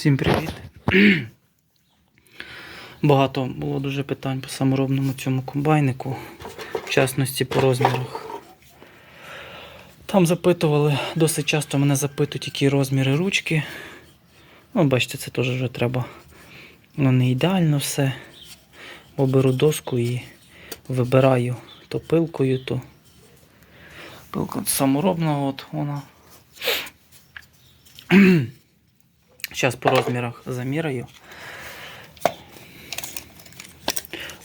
Всім привіт. Багато було дуже питань по саморобному цьому комбайнику, в частності по розмірах. Там запитували, досить часто мене запитують, які розміри ручки. Ну, бачите, це теж вже треба. Ну, не ідеально все. Бо беру доску і вибираю то пилкою, то пилка саморобна, от вона. Зараз по розмірах заміряю.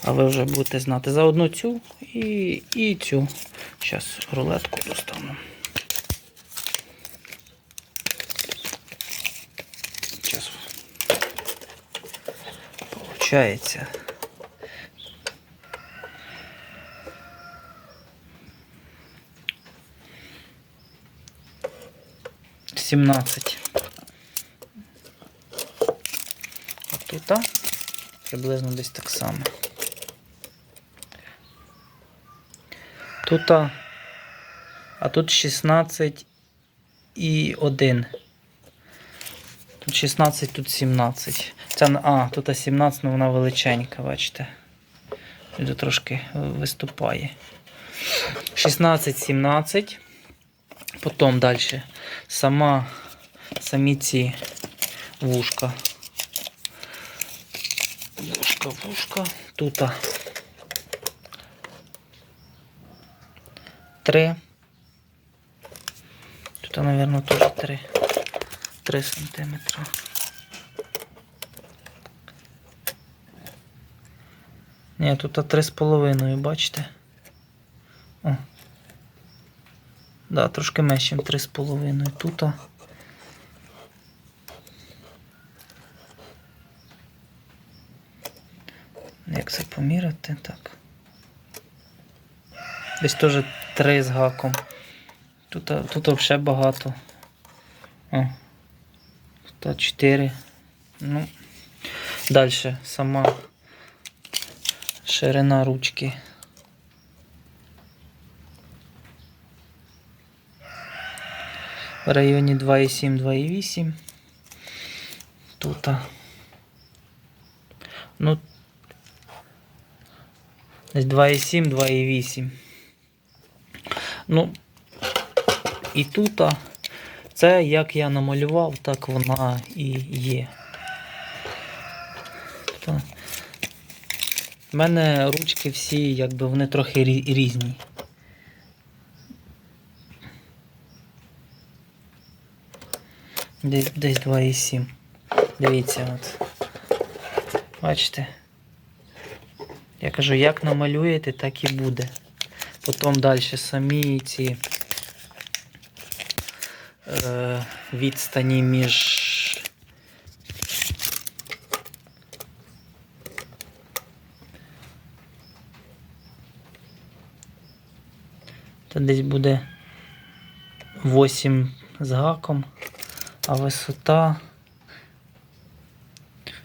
А ви вже будете знати за одну цю і, і цю. Зараз рулетку достану. Зараз. Получається. Сімнадцять. А тут а, приблизно десь так само. Тут, а, тут 16 і 1. Тут 16, тут 17. Це, а, тут 17, ну вона величенька, бачите. Тут трошки виступає. 16, 17. Потім далі. Сама, самі ці вушка. Вушка. Тут. Три. Тут, наверное, тоже три. Три сантиметра. Ні, тут три з половиною, бачите? О. Да, трошки менше, ніж три з половиною. Тут. Це поміряти? Так. Десь теж три з гаком. Тут, тут взагалі багато. О. Тут 4. Ну. Далі сама ширина ручки. В районі 2,7-2,8. Тут. Ну. Десь 2,7, 2,8. Ну, і тут це як я намалював, так вона і є. Тобто, в мене ручки всі, якби вони трохи різні. Десь, десь 2,7. Дивіться, от. Бачите? Я кажу, як намалюєте, так і буде. Потім далі самі ці е, відстані між. Та десь буде 8 з гаком, а висота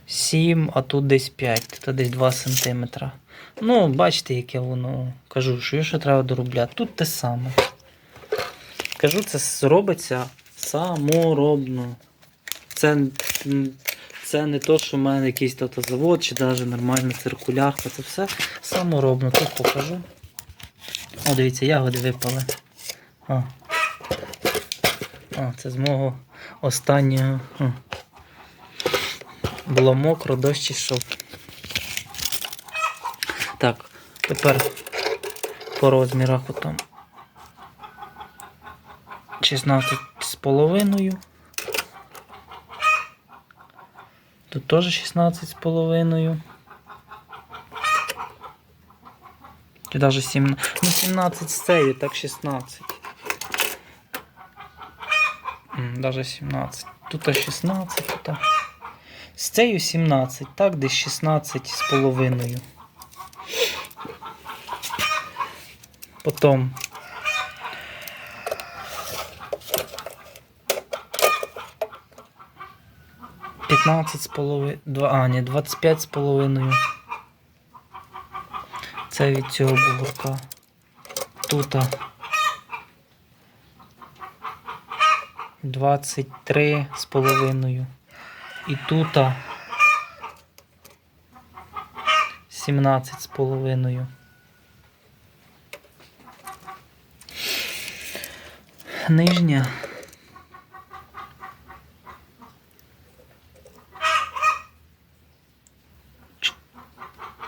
7, а тут десь 5, то десь 2 см. Ну, бачите, яке воно. Кажу, що ще треба доробляти. Тут те саме. Кажу, це робиться саморобно. Це, це не то, що в мене якийсь завод чи навіть нормальна циркулярка. Це все саморобно. Тут покажу. О, дивіться, ягоди випали. О. О, це з мого останнього. О. Було мокро, дощ ішов. Так, тепер по розмірах отам. 16 з половиною. Тут теж 16 з половиною. Чи навіть 17. Ну 17 з цією, так 16. М, Даже 17. Тут 16, тут. З цією 17, так, десь 16 з половиною. Потім. П'ятнадцять з половиною. А, ні, 25 з половиною. Це від цього бугорка. Тут. 23 з половиною. І тут 17 з половиною. Нижня.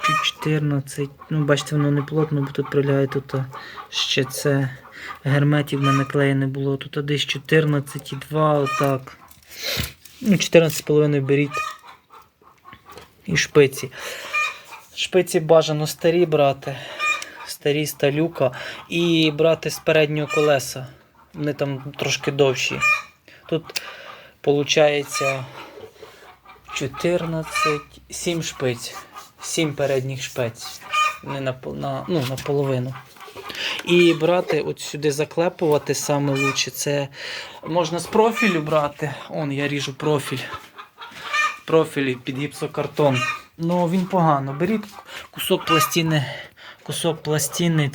Чуть 14. Ну, бачите, воно не плотно, бо тут прилягає тут ще це герметів в мене клею не було. Тут десь 14,2, отак. Ну, 14,5 беріть. І шпиці. Шпиці бажано старі брати. Старі сталюка. І брати з переднього колеса. Вони там трошки довші. Тут виходить 14, 7 шпиць. 7 передніх шпиць. Не на, на, ну, наполовину. І брати, от сюди заклепувати саме лучше. Це можна з профілю брати. Он я ріжу профіль. Профіль під гіпсокартон. Ну він погано. Беріть кусок пластини, кусок пластини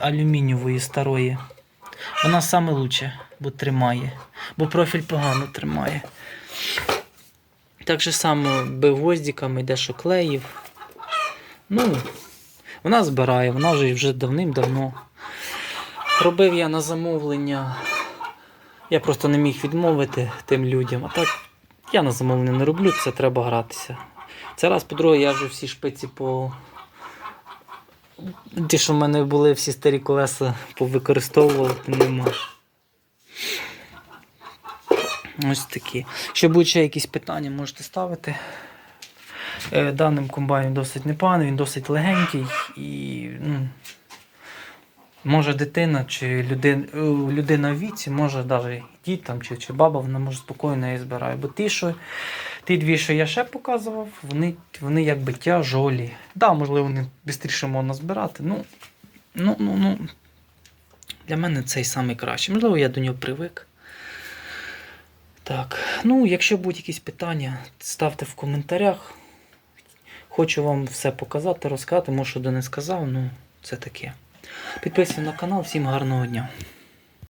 алюмінієвої старої. Вона саме лучше, бо тримає. Бо профіль погано тримає. Так же само бив гвоздиками, дещо клеїв. Ну, вона збирає, вона вже, вже давним-давно. Робив я на замовлення. Я просто не міг відмовити тим людям. А так я на замовлення не роблю, це треба гратися. Це раз, по-друге, я вже всі шпиці по. Ті, що в мене були всі старі колеса, повикористовував, нема. Ось такі. Ще будуть ще якісь питання, можете ставити. Е, Даним комбайном досить непоганий, він досить легенький і ну, може дитина чи людина, людина в віці, може навіть дід там, чи, чи баба, вона може спокійно її збирає. Бо ті, що, ті дві, що я ще показував, вони, вони якби тяжолі. Так, да, можливо, вони швидше можна збирати. Ну, ну, ну, ну, для мене цей самий кращий. Можливо, я до нього привик. Так, ну, якщо будуть якісь питання, ставте в коментарях. Хочу вам все показати, розказати, може, що не сказав, ну це таке. Підписуйтесь на канал, всім гарного дня.